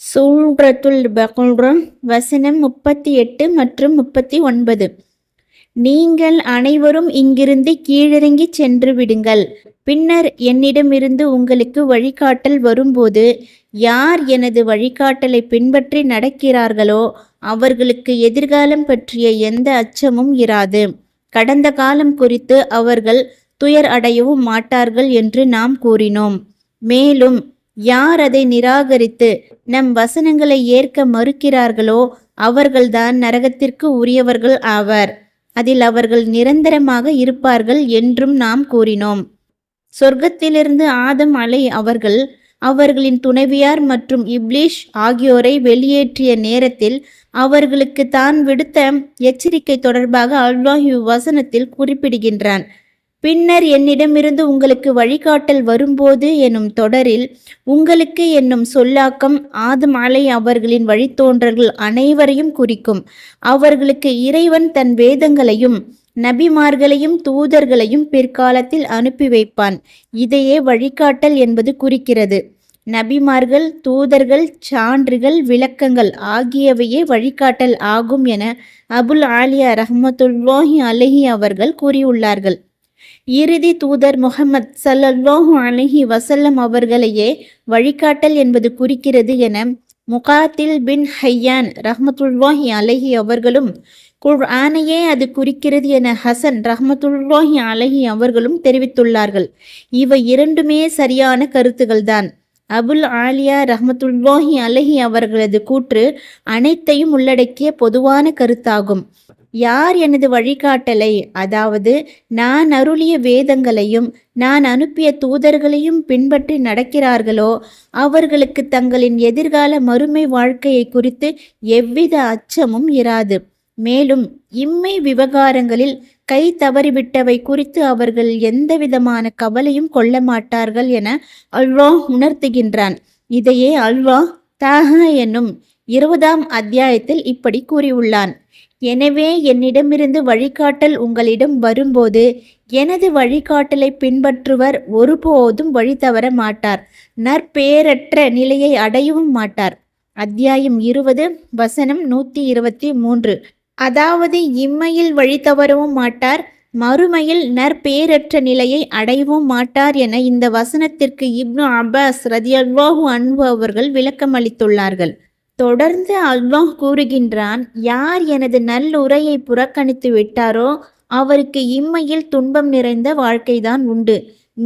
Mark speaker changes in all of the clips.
Speaker 1: சூரத்துல் பக்ரா வசனம் முப்பத்தி எட்டு மற்றும் முப்பத்தி ஒன்பது நீங்கள் அனைவரும் இங்கிருந்து கீழிறங்கி சென்று விடுங்கள். பின்னர் என்னிடமிருந்து உங்களுக்கு வழிகாட்டல் வரும்போது யார் எனது வழிகாட்டலை பின்பற்றி நடக்கிறார்களோ அவர்களுக்கு எதிர்காலம் பற்றிய எந்த அச்சமும் இராது. கடந்த காலம் குறித்து அவர்கள் துயர் அடையவும் மாட்டார்கள் என்று நாம் கூறினோம். மேலும் யார் அதை நிராகரித்து நம் வசனங்களை ஏற்க மறுக்கிறார்களோ அவர்கள்தான் நரகத்திற்கு உரியவர்கள் ஆவர். அதில் அவர்கள் நிரந்தரமாக இருப்பார்கள் என்றும் நாம் கூறினோம். சொர்க்கத்திலிருந்து ஆதம் அலை அவர்கள் அவர்களின் துணைவியார் மற்றும் இப்லீஷ் ஆகியோரை வெளியேற்றிய நேரத்தில் அவர்களுக்கு தான் விடுத்த எச்சரிக்கை தொடர்பாக அல்லாஹ் இவ்வசனத்தில் குறிப்பிடுகின்றான். பின்னர் என்னிடமிருந்து உங்களுக்கு வழிகாட்டல் வரும்போது எனும் தொடரில் உங்களுக்கு என்னும் சொல்லாக்கம் ஆதம் அலை அவர்களின் வழித்தோன்றர்கள் அனைவரையும் குறிக்கும். அவர்களுக்கு இறைவன் தன் வேதங்களையும் நபிமார்களையும் தூதர்களையும் பிற்காலத்தில் அனுப்பி வைப்பான். இதையே வழிகாட்டல் என்பது குறிக்கிறது. நபிமார்கள் தூதர்கள் சான்றுகள் விளக்கங்கள் ஆகியவையே வழிகாட்டல் ஆகும் என அபுல் ஆலியா ரஹமத்துல்லாஹி அலஹி அவர்கள் கூறியுள்ளார்கள். இறுதி தூதர் முகமது சல்லல்லாஹு அலஹி வசல்லம் அவர்களையே வழிகாட்டல் என்பது குறிக்கிறது என முகாத்தில் பின் ஹையான் ரஹமத்துல்லாஹி அலஹி அவர்களும் குர்ஆனையே அது குறிக்கிறது என ஹசன் ரஹமத்துல்லாஹி அலஹி அவர்களும் தெரிவித்துள்ளார்கள். இவை இரண்டுமே சரியான கருத்துகள்தான். அபுல் ஆலியா ரஹமத்துல்லாஹி அலஹி அவர்களது கூற்று அனைத்தையும் உள்ளடக்கிய பொதுவான கருத்தாகும். யார் எனது வழிகாட்டலை? அதாவது நான் அருளிய வேதங்களையும் நான் அனுப்பிய தூதர்களையும் பின்பற்றி நடக்கிறார்களோ? அவர்களுக்கு தங்களின் எதிர்கால மறுமை வாழ்க்கையை குறித்து எவ்வித அச்சமும் இராது. மேலும் இம்மை விவகாரங்களில் கை தவறிவிட்டவை குறித்து அவர்கள் எந்தவிதமான கவலையும் கொள்ள மாட்டார்கள் என அல்வா உணர்த்துகின்றான். இதையே அல்வா தாஹ என்னும் இருபதாம் அத்தியாயத்தில் இப்படி கூறியுள்ளான். எனவே என்னிடமிருந்து வழிகாட்டல் உங்களிடம் வரும்போது எனது வழிகாட்டலை பின்பற்றுவர் ஒருபோதும் வழி தவற மாட்டார். நற்பேரற்ற நிலையை அடையவும் மாட்டார். அத்தியாயம் இருபது வசனம் நூற்றி இருபத்தி மூன்று. அதாவது இம்மையில் வழி தவறவும் மாட்டார் மறுமையில் நற்பேரற்ற நிலையை அடையவும் மாட்டார் என இந்த வசனத்திற்கு இப்னு அப்பாஸ் ரதியல்வாஹு அன்பு அவர்கள் விளக்கம் அளித்துள்ளார்கள் தொடர்ந்து அல்லாஹ் கூறுகின்றான் யார் எனது நல்லுரையை புறக்கணித்து விட்டாரோ அவருக்கு இம்மையில் துன்பம் நிறைந்த வாழ்க்கைதான் உண்டு.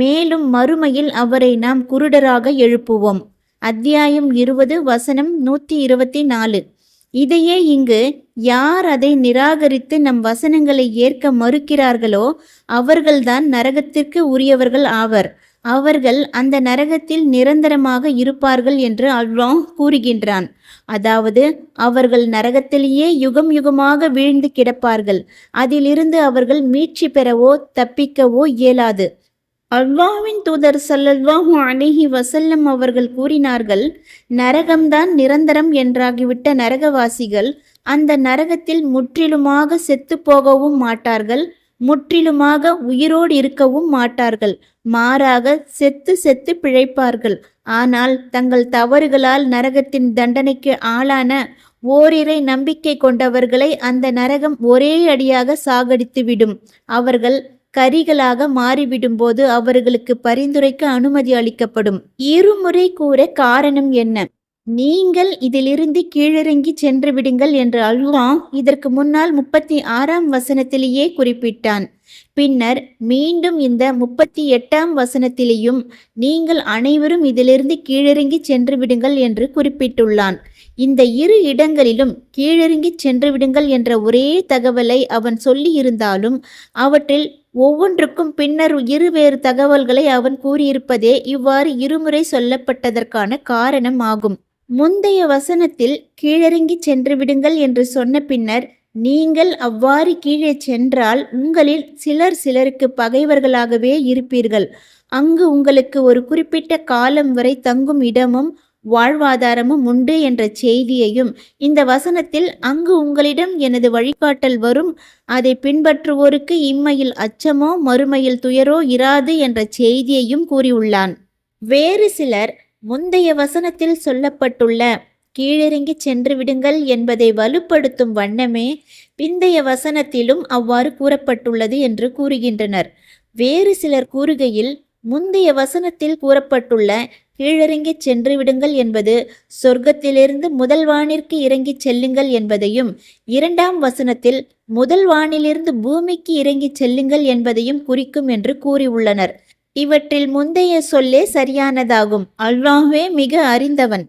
Speaker 1: மேலும் மறுமையில் அவரை நாம் குருடராக எழுப்புவோம். அத்தியாயம் இருபது வசனம் நூற்றி இருபத்தி நாலு இதையே இங்கு யார் அதை நிராகரித்து நம் வசனங்களை ஏற்க மறுக்கிறார்களோ அவர்கள்தான் நரகத்திற்கு உரியவர்கள் ஆவர். அவர்கள் அந்த நரகத்தில் நிரந்தரமாக இருப்பார்கள் என்று அல்லாஹ் கூறுகின்றான். அதாவது அவர்கள் நரகத்திலேயே யுகம் யுகமாக வீழ்ந்து கிடப்பார்கள். அதிலிருந்து அவர்கள் மீட்சி பெறவோ தப்பிக்கவோ இயலாது. அல்வாவின் தூதர் சல்லல்லாஹு அலிஹி வசல்லம் அவர்கள் கூறினார்கள் நரகம்தான் நிரந்தரம் என்றாகிவிட்ட நரகவாசிகள் அந்த நரகத்தில் முற்றிலுமாக செத்து போகவும் மாட்டார்கள். முற்றிலுமாக உயிரோடு இருக்கவும் மாட்டார்கள். மாறாக செத்து செத்து பிழைப்பார்கள். ஆனால் தங்கள் தவறுகளால் நரகத்தின் தண்டனைக்கு ஆளான ஓரிரை நம்பிக்கை கொண்டவர்களை அந்த நரகம் ஒரே அடியாக சாகடித்துவிடும். அவர்கள் கரிகளாக மாறிவிடும்போது அவர்களுக்கு பரிந்துரைக்க அனுமதி அளிக்கப்படும். இருமுறை கூற காரணம் என்ன? நீங்கள் இதிலிருந்து கீழிறங்கி சென்று விடுங்கள் என்று அல்வா இதற்கு முன்னால் முப்பத்தி ஆறாம் வசனத்திலேயே குறிப்பிட்டான். பின்னர் மீண்டும் இந்த முப்பத்தி எட்டாம் வசனத்திலேயும் நீங்கள் அனைவரும் இதிலிருந்து கீழிறங்கி சென்று விடுங்கள் என்று குறிப்பிட்டுள்ளான். இந்த இரு இடங்களிலும் கீழிறங்கி சென்று விடுங்கள் என்ற ஒரே தகவலை அவன் சொல்லியிருந்தாலும் அவற்றில் ஒவ்வொன்றுக்கும் பின்னர் இருவேறு தகவல்களை அவன் கூறியிருப்பதே இவ்வாறு இருமுறை சொல்லப்பட்டதற்கான காரணம் ஆகும். முந்தைய வசனத்தில் கீழிறங்கி சென்று விடுங்கள் என்று சொன்ன பின்னர் நீங்கள் அவ்வாறு கீழே சென்றால் உங்களில் சிலர் சிலருக்கு பகைவர்களாகவே இருப்பீர்கள். அங்கு உங்களுக்கு ஒரு குறிப்பிட்ட காலம் வரை தங்கும் இடமும் வாழ்வாதாரமும் உண்டு என்ற செய்தியையும் இந்த வசனத்தில் அங்கு உங்களிடம் எனது வழிகாட்டல் வரும் அதை பின்பற்றுவோருக்கு இம்மையில் அச்சமோ மறுமையில் துயரோ இராது என்ற செய்தியையும் கூறியுள்ளான். வேறு சிலர் முந்தைய வசனத்தில் சொல்லப்பட்டுள்ள கீழிறங்கி சென்று விடுங்கள் என்பதை வலுப்படுத்தும் வண்ணமே பிந்தைய வசனத்திலும் அவ்வாறு கூறப்பட்டுள்ளது என்று கூறுகின்றனர். வேறு சிலர் கூறுகையில் முந்தைய வசனத்தில் கூறப்பட்டுள்ள கீழிறங்கி சென்று விடுங்கள் என்பது சொர்க்கத்திலிருந்து முதல் வானிற்கு இறங்கிச் செல்லுங்கள் என்பதையும் இரண்டாம் வசனத்தில் முதல் வானிலிருந்து பூமிக்கு இறங்கிச் செல்லுங்கள் என்பதையும் குறிக்கும் என்று கூறியுள்ளனர். இவற்றில் முந்தைய சொல்லே சரியானதாகும். அல்லாஹ்வே மிக அறிந்தவன்.